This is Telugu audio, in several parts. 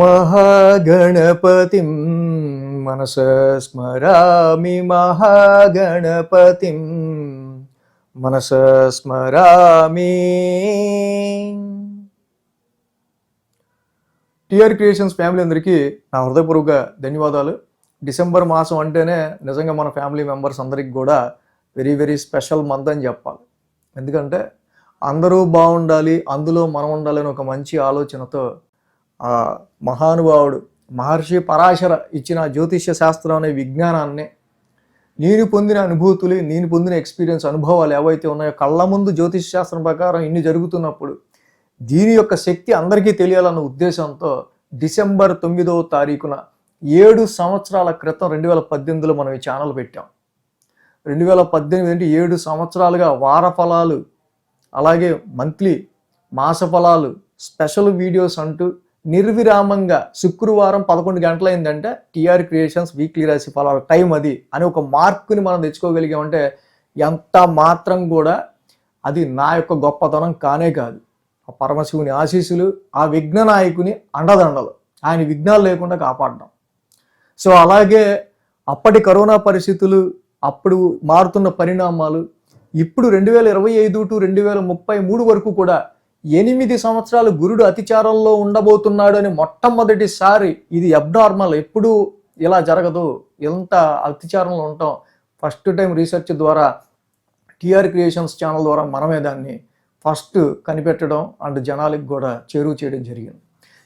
మహాగణపతిం మనస స్మరామి మహాగణపతిం మనస స్మరామి. టిఆర్ క్రియేషన్స్ ఫ్యామిలీ అందరికీ నా హృదయపూర్వక ధన్యవాదాలు. డిసెంబర్ మాసం అంటేనే నిజంగా మన ఫ్యామిలీ మెంబర్స్ అందరికి కూడా వెరీ వెరీ స్పెషల్ మంత్ అని చెప్పాలి. ఎందుకంటే అందరూ బాగుండాలి అందులో మనం ఉండాలి అని ఒక మంచి ఆలోచనతో ఆ మహానుభావుడు మహర్షి పరాశర ఇచ్చిన జ్యోతిష్య శాస్త్రం అనే విజ్ఞానాన్ని నేను పొందిన అనుభూతులు నేను పొందిన ఎక్స్పీరియన్స్ అనుభవాలు ఏవైతే ఉన్నాయో కళ్ళ ముందు జ్యోతిష్ శాస్త్రం ప్రకారం ఇన్ని జరుగుతున్నప్పుడు దీని యొక్క శక్తి అందరికీ తెలియాలన్న ఉద్దేశంతో డిసెంబర్ తొమ్మిదవ తారీఖున ఏడు సంవత్సరాల క్రితం రెండు వేల పద్దెనిమిదిలో మనం ఈ ఛానల్ పెట్టాం. రెండు వేల పద్దెనిమిది అంటే ఏడు సంవత్సరాలుగా వార ఫలాలు అలాగే మంత్లీ మాస ఫలాలు స్పెషల్ వీడియోస్ అంటూ నిర్విరామంగా శుక్రవారం పదకొండు గంటలైందంటే టిఆర్ క్రియేషన్స్ వీక్లీ రాసి ఫలాల టైం అది అని ఒక మార్కుని మనం తెచ్చుకోగలిగామంటే ఎంత మాత్రం కూడా అది నా యొక్క గొప్పతనం కానే కాదు. ఆ పరమశివుని ఆశీస్సులు ఆ విఘ్న నాయకుని అండదండలు. ఆయన విఘ్నాలు లేకుండా కాపాడడం. సో అలాగే అప్పటి కరోనా పరిస్థితులు అప్పుడు మారుతున్న పరిణామాలు ఇప్పుడు రెండు వేల ఇరవై ఐదు టు రెండు వేల ముప్పై మూడు వరకు కూడా ఎనిమిది సంవత్సరాలు గురుడు అతిచారంలో ఉండబోతున్నాడు అని మొట్టమొదటిసారి ఇది అబ్నార్మల్ ఎప్పుడూ ఇలా జరగదు. ఎంత అతిచారంలో ఉంటాం. ఫస్ట్ టైం రీసెర్చ్ ద్వారా టిఆర్ క్రియేషన్స్ ఛానల్ ద్వారా మనమే దాన్ని ఫస్ట్ కనిపెట్టడం అండ్ జనాలకు కూడా చేరువ చేయడం జరిగింది.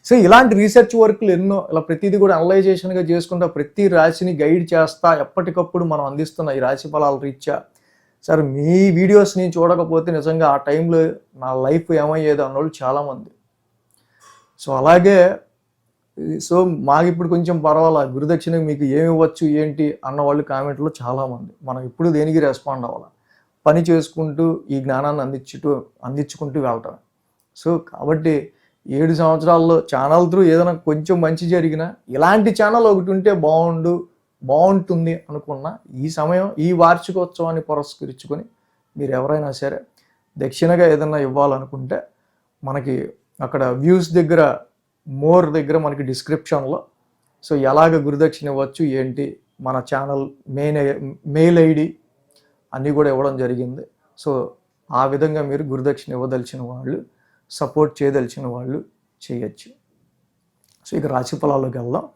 సో ఇలాంటి రీసెర్చ్ వర్క్లు ఎన్నో ఇలా ప్రతిదీ కూడా అనలైజేషన్గా చేసుకుంటా ప్రతి రాశిని గైడ్ చేస్తా ఎప్పటికప్పుడు మనం అందిస్తున్న ఈ రాశి ఫలాల రీత్యా సార్ మీ వీడియోస్ని చూడకపోతే నిజంగా ఆ టైంలో నా లైఫ్ ఏమయ్యేది అన్నోళ్ళు చాలామంది. సో అలాగే సో మాకు ఇప్పుడు కొంచెం పర్వాలా? గురుదక్షిణ మీకు ఏమి ఇవ్వచ్చు ఏంటి అన్న వాళ్ళు కామెంట్లో చాలామంది. మనం ఇప్పుడు దేనికి రెస్పాండ్ అవ్వాలి? పని చేసుకుంటూ ఈ జ్ఞానాన్ని అందించుటూ అందించుకుంటూ వెళ్ళటం. సో కాబట్టి ఏడు సంవత్సరాల్లో ఛానల్ త్రూ ఏదైనా కొంచెం మంచి జరిగినా ఇలాంటి ఛానల్ ఒకటి ఉంటే బాగుండు. బాగుంటుంది అనుకున్న ఈ సమయం ఈ వార్షికోత్సవాన్ని పురస్కరించుకొని మీరు ఎవరైనా సరే దక్షిణగా ఏదైనా ఇవ్వాలనుకుంటే మనకి అక్కడ వ్యూస్ దగ్గర మోర్ దగ్గర మనకి డిస్క్రిప్షన్లో సో ఎలాగ గురుదక్షిణ ఇవ్వచ్చు ఏంటి మన ఛానల్ మెయిన్ మెయిల్ ఐడి అన్నీ కూడా ఇవ్వడం జరిగింది. సో ఆ విధంగా మీరు గురుదక్షిణ ఇవ్వదలిచిన వాళ్ళు సపోర్ట్ చేయదలిచిన వాళ్ళు చేయొచ్చు. సో ఇక రాశి ఫలాల్లోకి వెళ్దాం.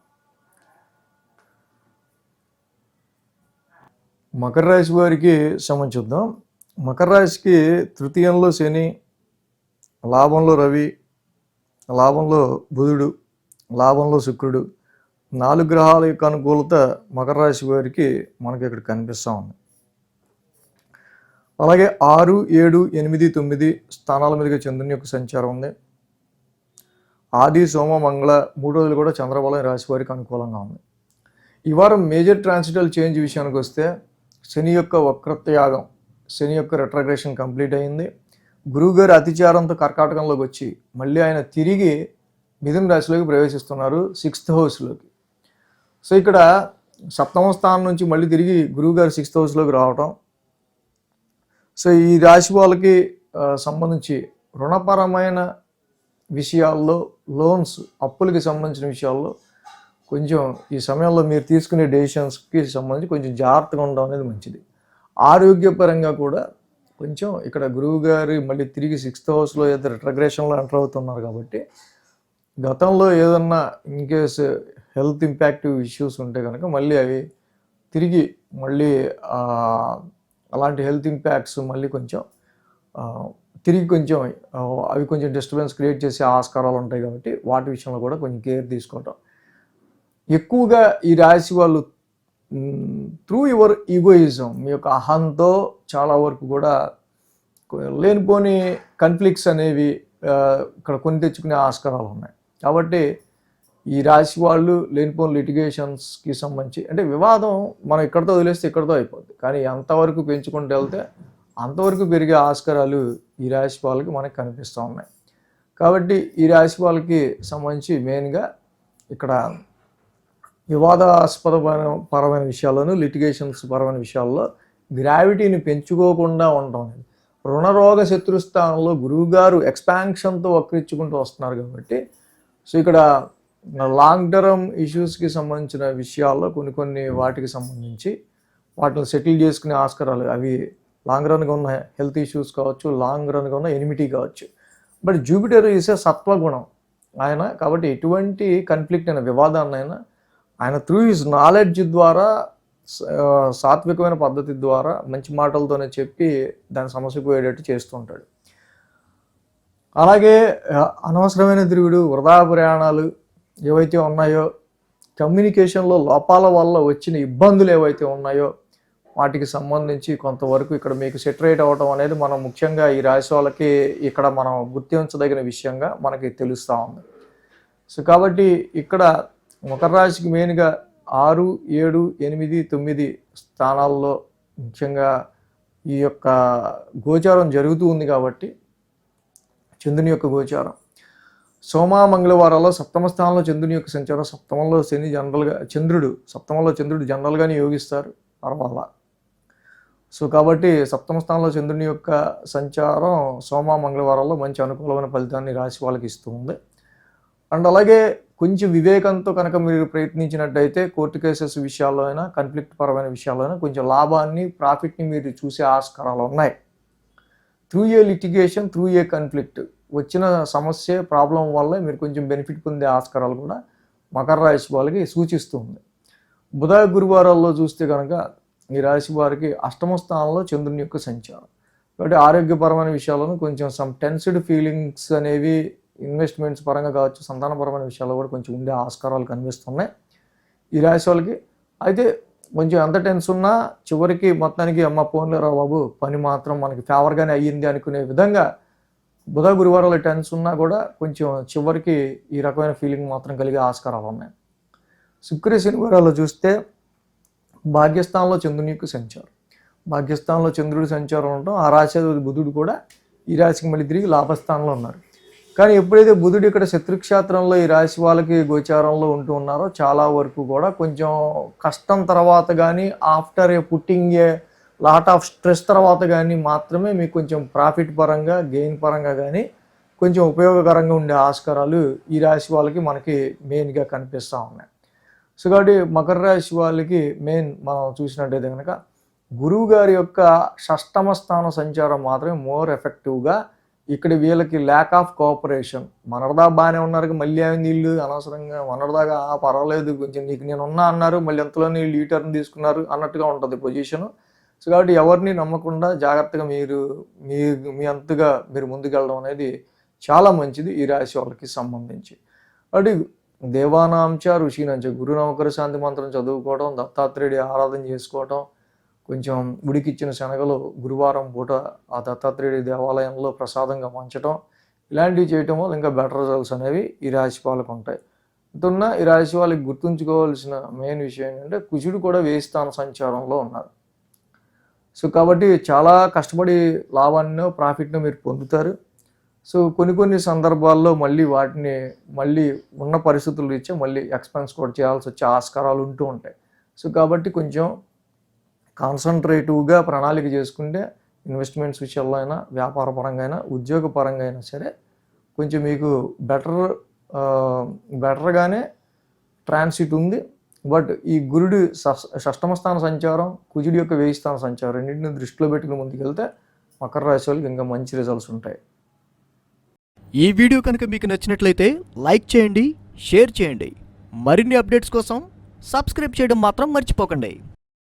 మకర రాశి వారికి సంబంధించి చూద్దాం. మకర రాశికి తృతీయంలో శని లాభంలో రవి లాభంలో బుధుడు లాభంలో శుక్రుడు నాలుగు గ్రహాల యొక్క అనుకూలత మకర రాశి వారికి మనకి ఇక్కడ కనిపిస్తూ ఉంది. అలాగే ఆరు ఏడు ఎనిమిది తొమ్మిది స్థానాల మీదుగా చంద్రుని యొక్క సంచారం ఉంది. ఆది సోమ మంగళ మూడు రోజులు కూడా చంద్రబలం రాశి వారికి అనుకూలంగా ఉంది. ఈ వారం మేజర్ ట్రాన్సిటల్ చేంజ్ విషయానికి వస్తే శని యొక్క వక్రత్యాగం శని యొక్క రెట్రగ్రేషన్ కంప్లీట్ అయింది. గురువుగారు అతిచారంతో కర్కాటకంలోకి వచ్చి మళ్ళీ ఆయన తిరిగి మిథున రాశిలోకి ప్రవేశిస్తున్నారు సిక్స్త్ హౌస్లోకి సో ఇక్కడ సప్తమ స్థానం నుంచి మళ్ళీ తిరిగి గురువుగారు సిక్స్త్ హౌస్లోకి రావటం. సో ఈ రాశి వాళ్ళకి సంబంధించి రుణపరమైన విషయాల్లో లోన్స్ అప్పులకి సంబంధించిన విషయాల్లో కొంచెం ఈ సమయంలో మీరు తీసుకునే డెసిషన్స్కి సంబంధించి కొంచెం జాగ్రత్తగా ఉండడం అనేది మంచిది. ఆరోగ్యపరంగా కూడా కొంచెం ఇక్కడ గురువు గారు మళ్ళీ తిరిగి సిక్స్త్ హౌస్లో ఏదో రిట్రగ్రేషన్లో ఎంటర్ అవుతున్నారు కాబట్టి గతంలో ఏదన్నా in case health impactive issues ఉంటే కనుక మళ్ళీ అవి తిరిగి మళ్ళీ అలాంటి హెల్త్ ఇంపాక్ట్స్ మళ్ళీ కొంచెం తిరిగి కొంచెం అవి కొంచెం డిస్టర్బెన్స్ క్రియేట్ చేసే ఆస్కారాలు ఉంటాయి కాబట్టి వాటి విషయంలో కూడా కొంచెం కేర్ తీసుకోవటం. ఎక్కువగా ఈ రాశి వాళ్ళు త్రూ యువర్ ఈగోయిజం మీ యొక్క అహంతో చాలా వరకు కూడా లేనిపోని కన్ఫ్లిక్ట్స్ అనేవి ఇక్కడ కొని తెచ్చుకునే ఆస్కారాలు ఉన్నాయి. కాబట్టి ఈ రాశి వాళ్ళు లేనిపోని లిటిగేషన్స్కి సంబంధించి అంటే వివాదం మనం ఇక్కడితో వదిలేస్తే ఇక్కడితో అయిపోద్ది. కానీ ఎంతవరకు పెంచుకుంటూ వెళ్తే అంతవరకు పెరిగే ఆస్కారాలు ఈ రాశి వాళ్ళకి మనకి కనిపిస్తూ ఉన్నాయి. కాబట్టి ఈ రాశి వాళ్ళకి సంబంధించి మెయిన్గా ఇక్కడ వివాదాస్పద పరమైన విషయాల్లోనూ లిటిగేషన్స్ పరమైన విషయాల్లో గ్రావిటీని పెంచుకోకుండా ఉండటం అనేది రుణరోగ శత్రుస్థానంలో గురువుగారు ఎక్స్పాన్షన్తో వక్రించుకుంటూ వస్తున్నారు కాబట్టి సో ఇక్కడ లాంగ్ టర్మ్ ఇష్యూస్కి సంబంధించిన విషయాల్లో కొన్ని కొన్ని వాటికి సంబంధించి వాటిని సెటిల్ చేసుకునే ఆస్కారాలు అవి లాంగ్ రన్గా ఉన్న హెల్త్ ఇష్యూస్ కావచ్చు లాంగ్ రన్గా ఉన్న ఎనిమిటీ కావచ్చు. బట్ జూపిటర్ ఈసే సత్వగుణం. ఆయన కాబట్టి ఎటువంటి కన్ఫ్లిక్ట్ అయిన వివాదాన్నైనా ఆయన త్రూ హిజ్ నాలెడ్జ్ ద్వారా సాత్వికమైన పద్ధతి ద్వారా మంచి మాటలతోనే చెప్పి దాని సమస్యకు పోయేటట్టు చేస్తూ ఉంటాడు. అలాగే అనవసరమైన తిరుగుడు వృధా ప్రయాణాలు ఏవైతే ఉన్నాయో కమ్యూనికేషన్లో లోపాల వల్ల వచ్చిన ఇబ్బందులు ఏవైతే ఉన్నాయో వాటికి సంబంధించి కొంతవరకు ఇక్కడ మీకు సెటరేట్ అవ్వడం అనేది మనం ముఖ్యంగా ఈ రాశి వాళ్ళకి ఇక్కడ మనం గుర్తించదగిన విషయంగా మనకి తెలుస్తూ ఉంది. సో కాబట్టి ఇక్కడ మకర రాశికి మెయిన్గా ఆరు ఏడు ఎనిమిది తొమ్మిది స్థానాల్లో ముఖ్యంగా ఈ యొక్క గోచారం జరుగుతూ ఉంది కాబట్టి చంద్రుని యొక్క గోచారం. సోమ మంగళవారాల్లో సప్తమ స్థానంలో చంద్రుని యొక్క సంచారం సప్తమంలో శని జనరల్గా చంద్రుడు సప్తమంలో చంద్రుడు జనరల్గానే యోగిస్తారు. పర్వాల? సో కాబట్టి సప్తమ స్థానంలో చంద్రుని యొక్క సంచారం సోమ మంగళవారాల్లో మంచి అనుకూలమైన ఫలితాన్ని రాశి వాళ్ళకి ఇస్తుంది అండ్ అలాగే కొంచెం వివేకంతో కనుక మీరు ప్రయత్నించినట్టయితే కోర్టు కేసెస్ విషయాల్లో అయినా కన్ఫ్లిక్ట్ పరమైన విషయాల్లో అయినా కొంచెం లాభాన్ని ప్రాఫిట్ని మీరు చూసే ఆస్కారాలు ఉన్నాయి. Through a litigation through a conflict వచ్చిన సమస్య ప్రాబ్లం వల్ల మీరు కొంచెం బెనిఫిట్ పొందే ఆస్కారాలు కూడా మకర రాశి వాళ్ళకి సూచిస్తుంది బుధ గురువారాల్లో చూస్తే కనుక ఈ రాశి వారికి అష్టమ స్థానంలో చంద్రుని యొక్క సంచారం. కాబట్టి ఆరోగ్యపరమైన విషయాలను కొంచెం సమ్ టెన్స్డ్ ఫీలింగ్స్ అనేవి ఇన్వెస్ట్మెంట్స్ పరంగా కావచ్చు సంతానపరమైన విషయాల్లో కూడా కొంచెం ఉండే ఆస్కారాలు కనిపిస్తున్నాయి. ఈ రాశి వాళ్ళకి అయితే కొంచెం ఎంత టెన్స్ ఉన్నా చివరికి మొత్తానికి అమ్మ పోన్లేరా బాబు పని మాత్రం మనకి ఫేవర్గానే అయ్యింది అనుకునే విధంగా బుధ గురువారాలు టెన్స్ ఉన్నా కూడా కొంచెం చివరికి ఈ రకమైన ఫీలింగ్ మాత్రం కలిగే ఆస్కారాలు ఉన్నాయి. శుక్ర శనివారాల్లో చూస్తే భాగ్యస్థానంలో చంద్రుని యొక్క సంచారం. భాగ్యస్థానంలో చంద్రుడి సంచారం ఉండటం ఆ రాశి బుధుడు కూడా ఈ రాశికి మళ్ళీ తిరిగి లాభస్థానంలో ఉన్నారు. కానీ ఎప్పుడైతే బుధుడు ఇక్కడ శత్రుక్షేత్రంలో ఈ రాశి వాళ్ళకి గోచారంలో ఉంటూ ఉన్నారో చాలా వరకు కూడా కొంచెం కష్టం తర్వాత కానీ after a putting a lot of stress తర్వాత కానీ మాత్రమే మీకు కొంచెం ప్రాఫిట్ పరంగా గెయిన్ పరంగా కానీ కొంచెం ఉపయోగకరంగా ఉండే ఆస్కారాలు ఈ రాశి వాళ్ళకి మనకి మెయిన్గా కనిపిస్తూ ఉన్నాయి. సో కాబట్టి మకర రాశి వాళ్ళకి మెయిన్ మనం చూసినట్టయితే కనుక గురువు గారి యొక్క షష్టమ స్థాన సంచారం మాత్రమే మోర్ ఎఫెక్టివ్గా ఇక్కడ వీళ్ళకి ల్యాక్ ఆఫ్ కోఆపరేషన్ మనడదా బాగానే ఉన్నారు మళ్ళీ నీళ్ళు అనవసరంగా మనడదాగా పర్వాలేదు కొంచెం నీకు నేను ఉన్నా అన్నారు మళ్ళీ ఎంతలో నీళ్ళు ఈ టర్న్ తీసుకున్నారు అన్నట్టుగా ఉంటుంది పొజిషన్ సో కాబట్టి ఎవరిని నమ్మకుండా జాగ్రత్తగా మీరు మీ మీ అంతగా మీరు ముందుకెళ్ళడం అనేది చాలా మంచిది ఈ రాశి వాళ్ళకి సంబంధించి. కాబట్టి దేవానాంచ ఋషినంచ గురునౌకర శాంతి మంత్రం చదువుకోవడం దత్తాత్రేయుడి ఆరాధన చేసుకోవడం కొంచెం ఉడికిచ్చిన శనగలు గురువారం పూట ఆ దత్తాత్రేయుడి దేవాలయంలో ప్రసాదంగా మంచటం ఇలాంటివి చేయటం వల్ల ఇంకా బెటర్ రిజల్ట్స్ అనేవి ఈ రాశి వాళ్ళకు ఉంటాయి. అంతున్నా ఈ రాశి వాళ్ళకి గుర్తుంచుకోవాల్సిన మెయిన్ విషయం ఏంటంటే కుజుడు కూడా వేయి స్థాన సంచారంలో ఉన్నారు. సో కాబట్టి చాలా కష్టపడి లాభాన్ని ప్రాఫిట్ను మీరు పొందుతారు. సో కొన్ని కొన్ని సందర్భాల్లో మళ్ళీ వాటిని మళ్ళీ ఉన్న పరిస్థితులు ఇచ్చే మళ్ళీ ఎక్స్పెన్స్ కూడా చేయాల్సి వచ్చే ఆస్కారాలు ఉంటూ ఉంటాయి. సో కాబట్టి కొంచెం కాన్సన్ట్రేటివ్గా ప్రణాళిక చేసుకుంటే ఇన్వెస్ట్మెంట్స్ విషయంలో అయినా వ్యాపార పరంగా అయినా ఉద్యోగ పరంగా అయినా సరే కొంచెం మీకు బెటర్ బెటర్గానే ట్రాన్సిట్ ఉంది. బట్ ఈ గురుడు షష్- షష్టమ స్థాన సంచారం కుజుడి యొక్క వేయి స్థాన సంచారం రెండింటిని దృష్టిలో పెట్టుకుని ముందుకెళ్తే మకర రాశి వాళ్ళకి ఇంకా మంచి రిజల్ట్స్ ఉంటాయి. ఈ వీడియో కనుక మీకు నచ్చినట్లయితే లైక్ చేయండి షేర్ చేయండి. మరిన్ని అప్డేట్స్ కోసం సబ్స్క్రైబ్ చేయడం మాత్రం మర్చిపోకండి.